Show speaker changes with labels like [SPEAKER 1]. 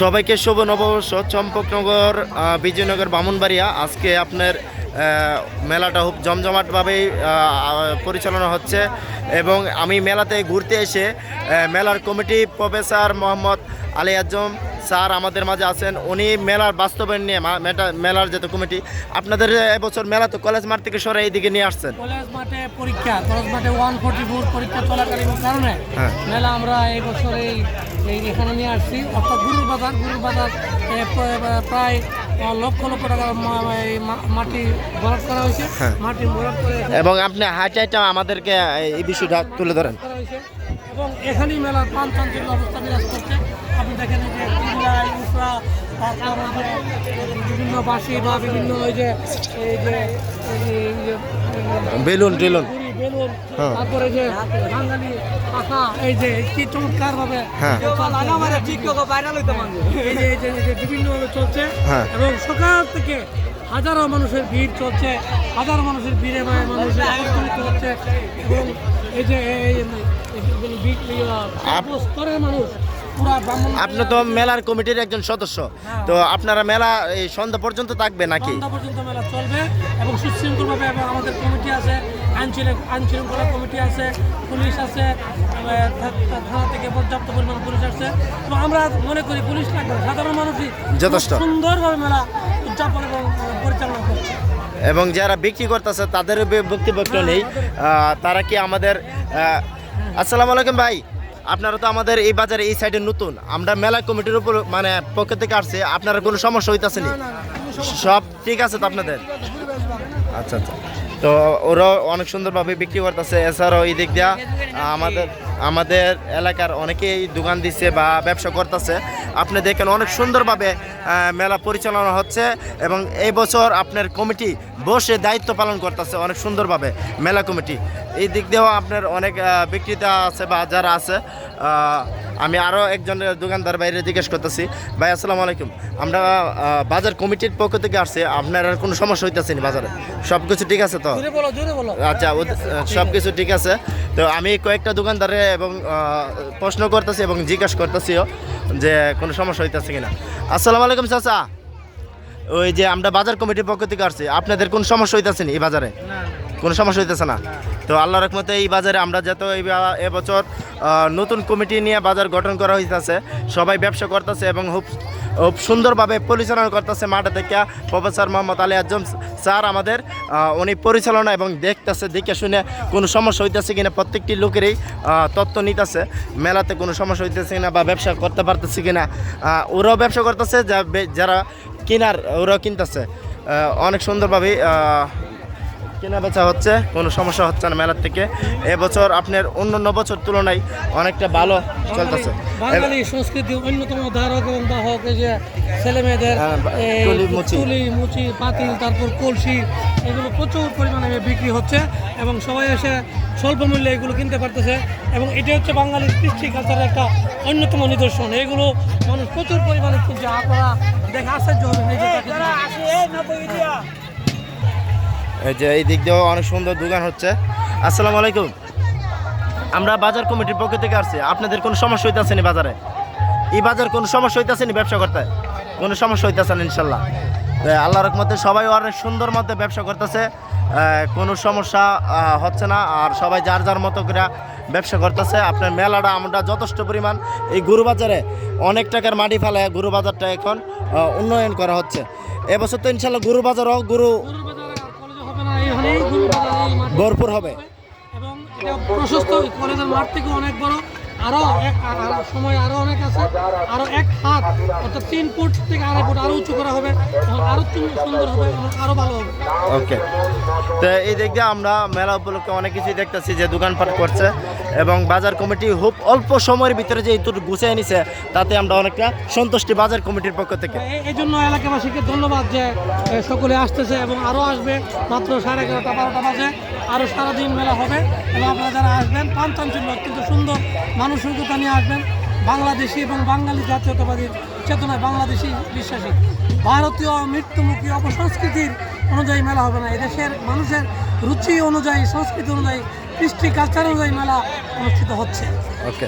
[SPEAKER 1] সবাইকে শুভ নববর্ষ। চম্পকনগর বিজয়নগর, বামুনবাড়িয়া। আজকে আপনার মেলাটা খুব জমজমাটভাবেই পরিচালনা হচ্ছে। এবং আমি মেলাতে ঘুরতে এসে মেলার committee professor Mohammad Ali Azam sir আমাদের মাঝে আছেন। উনি মেলার বাস্তবায়ন নিয়ে মেটা- মেলার যেহেতু কমিটি আপনাদের এবছর মেলা তো কলেজ মাঠ থেকে সরে এইদিকে নিয়ে আসছেন।
[SPEAKER 2] কলেজ মাঠে পরীক্ষা কলেজ মাঠে ওয়ান ফোর্টি ফোর পরীক্ষা চলাকালীন কারণে
[SPEAKER 1] হ্যাঁ।
[SPEAKER 2] মেলা আমরা এই বছর এই এখানে নিয়ে আসছি। অর্থাৎ গুরুর বাজার গুরুর বাজার প্রায় লক্ষ লক্ষ টাকা মাটি বরাদ করা হয়েছে।
[SPEAKER 1] হ্যাঁ।
[SPEAKER 2] মাটি বরাদ করে
[SPEAKER 1] এবং আপনি হাইটাইটা আমাদেরকে এই বিষয়টা তুলে ধরেন।
[SPEAKER 2] এবং এখানেই মেলার চাঞ্চল্য অবস্থা বিরাজ করছে। আপনি দেখেন যে তারপর বিভিন্ন বাসি বা বিভিন্ন ওই যে এই যে এই যে
[SPEAKER 1] বেলুন টেলুন
[SPEAKER 2] বেলুন
[SPEAKER 1] হ্যাঁ।
[SPEAKER 2] তারপরে যে বাঙালি পাখা এই যে কি চমৎকার ভাবে
[SPEAKER 1] হ্যাঁ।
[SPEAKER 2] এই যে এই যে এই যে বিভিন্ন চলছে
[SPEAKER 1] হ্যাঁ।
[SPEAKER 2] এবং সকাল থেকে হাজারো মানুষের ভিড় চলছে হাজারো মানুষের ভিড়ে মানে মানুষের হচ্ছে এবং এই যে স্তরের মানুষ
[SPEAKER 1] আপনি তো মেলার কমিটির একজন সদস্য। তো আপনারা মেলা এই সন্ধ্যা পর্যন্ত থাকবে নাকি?
[SPEAKER 2] সন্ধ্যা পর্যন্ত মেলা চলবে এবং সুশৃঙ্খলভাবে এবং আমাদের কমিটি আছে আইন শৃঙ্খ- আইন শৃঙ্খলা কমিটি আছে পুলিশ আছে থানা থেকে পর্যাপ্ত পরিমাণ পুলিশ আছে। এবং আমরা মনে করি পুলিশ লাগবে সাধারণ মানুষই
[SPEAKER 1] যথেষ্ট।
[SPEAKER 2] সুন্দরভাবে মেলা উদযাপন এবং পরিচালনা করছে।
[SPEAKER 1] এবং যারা বিক্রি করতেছে তাদের বক্তব্য নেই। তারা কি আমাদের আসসালামু আলাইকুম ভাই। আপনারা তো আমাদের এই বাজারে এই সাইডে নতুন। আমরা মেলা কমিটির উপর মানে পক্ষ থেকে আসছে আপনারা কোনো সমস্যা হইতাছে নি? সব ঠিক আছে তো আপনাদের? আচ্ছা আচ্ছা। তো ওরাও অনেক সুন্দরভাবে বিক্রি করতেছে এছাড়াও এই দিক দিয়া আমাদের আমাদের এলাকার অনেকেই দোকান দিচ্ছে বা ব্যবসা করতেছে। আপনি দেখেন অনেক সুন্দরভাবে মেলা পরিচালনা হচ্ছে এবং এই বছর আপনার কমিটি বসে দায়িত্ব পালন করতেছে অনেক সুন্দরভাবে মেলা কমিটি। এই দিক দিয়েও আপনার অনেক বিক্রেতা আছে বা যারা আছে আমি আরও একজন দোকানদার বাইরে জিজ্ঞেস করতেছি ভাই আসসালামু আলাইকুম। আমরা বাজার কমিটির পক্ষ থেকে আসছি আপনার আর কোনো সমস্যা হইতেছে না বাজারে? সব কিছু ঠিক আছে তো? আচ্ছা সব কিছু ঠিক আছে। তো আমি কয়েকটা দোকানদারে এবং প্রশ্ন করতেছি এবং জিজ্ঞেস করতেছিও যে কোনো সমস্যা হইতেছে কিনা। আসসালামু আলাইকুম চাচা। ওই যে আমরা বাজার কমিটির পক্ষ থেকে আসছি আপনাদের কোন সমস্যা হইতেছে না এই বাজারে? কোনো সমস্যা হইতেছে না। তো আল্লাহ রহমতে এই বাজারে আমরা যত এই এবছর নতুন কমিটি নিয়ে বাজার গঠন করা হইতেছে সবাই ব্যবসা করতেছে এবং খুব খুব সুন্দরভাবে পরিচালনা করতেছে মাঠে থেকে প্রফেসর মোহাম্মদ আলী আজম স্যার আমাদের উনি পরিচালনা এবং দেখতেছে দেখে শুনে কোনো সমস্যা হইতেছে কিনা প্রত্যেকটি লোকেরই তথ্য নিতেছে মেলাতে কোনো সমস্যা হইতেছে কিনা বা ব্যবসা করতে পারতেছে কিনা ওরাও ব্যবসা করতেছে যারা কিনার ওরাও কিনতেছে অনেক সুন্দরভাবে আহ, কেনা বেচা হচ্ছে কোনো সমস্যা হচ্ছে না মেলার থেকে। এবছর আপনার অন্য অন্য বছর তুলনায় অনেকটা ভালো চলতেছে।
[SPEAKER 2] বাঙালি সংস্কৃতি অন্যতম ধারক এবং বাহক যে ছেলে মেয়েদের
[SPEAKER 1] হ্যাঁ,
[SPEAKER 2] এই
[SPEAKER 1] তুলি, মুচি।
[SPEAKER 2] পাতিল তারপর কলসি এগুলো প্রচুর পরিমাণে বিক্রি হচ্ছে এবং সবাই এসে স্বল্প মূল্যে এগুলো কিনতে পারতেছে এবং এটি হচ্ছে বাঙালির কৃষ্টি কালচারের একটা অন্যতম নিদর্শন। এগুলো মানুষ প্রচুর পরিমাণে কিনছে। আপনারা দেখে আশ্চর্য হবেন এই যে
[SPEAKER 1] এই দিক দিয়েও অনেক সুন্দর দোকান হচ্ছে। আসসালামু আলাইকুম। আমরা বাজার কমিটির পক্ষ থেকে আসছি। আপনাদের কোনো সমস্যা হইতেছে নি বাজারে? এই বাজার কোনো সমস্যা হইতেছে নি ব্যবসা করতে? কোনো সমস্যা হইতেছে না, ইনশাল্লাহ। আল্লাহ রহমতে সবাই অনেক সুন্দর মধ্যে ব্যবসা করতেছে। কোনো সমস্যা হচ্ছে না। আর সবাই যার যার মতো করে ব্যবসা করতেছে। আপনার মেলাটা আমরা যথেষ্ট পরিমাণ এই গরু বাজারে অনেক টাকার মাটি ফেলে গরু বাজারটা এখন উন্নয়ন করা হচ্ছে। এবছর তো ইনশাল্লাহ গরু বাজারও গরু ভরপুর হবে।
[SPEAKER 2] এবং এটা প্রশস্ত কলেজের মাঠ থেকে অনেক বড় আরও এক সময় আরও অনেক আছে আরও এক হাত অর্থাৎ তিন ফুট থেকে আড়াই ফুট আরও উঁচু করা হবে আরও সুন্দর হবে আরও ভালো হবে।
[SPEAKER 1] ওকে তো এই দিক দিয়ে আমরা মেলা উপলক্ষে অনেক কিছুই দেখতেছি যে দোকানপাট করছে। এবং বাজার কমিটি খুব অল্প সময়ের ভিতরে যে একটু গুছিয়ে নিছে, তাতে আমরা অনেকটা সন্তুষ্টি বাজার কমিটির পক্ষ থেকে।
[SPEAKER 2] এই- জন্য এলাকাবাসীকে ধন্যবাদ যে সকলে আসতেছে এবং আরও আসবে। মাত্র সাড়ে এগারোটা, বারোটা বাজে। আরও সারাদিন মেলা হবে এবং আপনারা যারা আসবেন পাঞ্চাঞ্চল্য অত্যন্ত সুন্দর মানুষ ঐক্যতা নিয়ে আসবেন। বাংলাদেশি এবং বাঙালি জাতীয়তাবাদীর চেতনায় বাংলাদেশি বিশ্বাসী। ভারতীয় মৃত্যুমুখী অপসংস্কৃতির অনুযায়ী মেলা হবে না। এদেশের মানুষের রুচি অনুযায়ী, সংস্কৃতি অনুযায়ী কৃষ্টি কালচার অনুযায়ী মেলা অনুষ্ঠিত হচ্ছে।
[SPEAKER 1] ওকে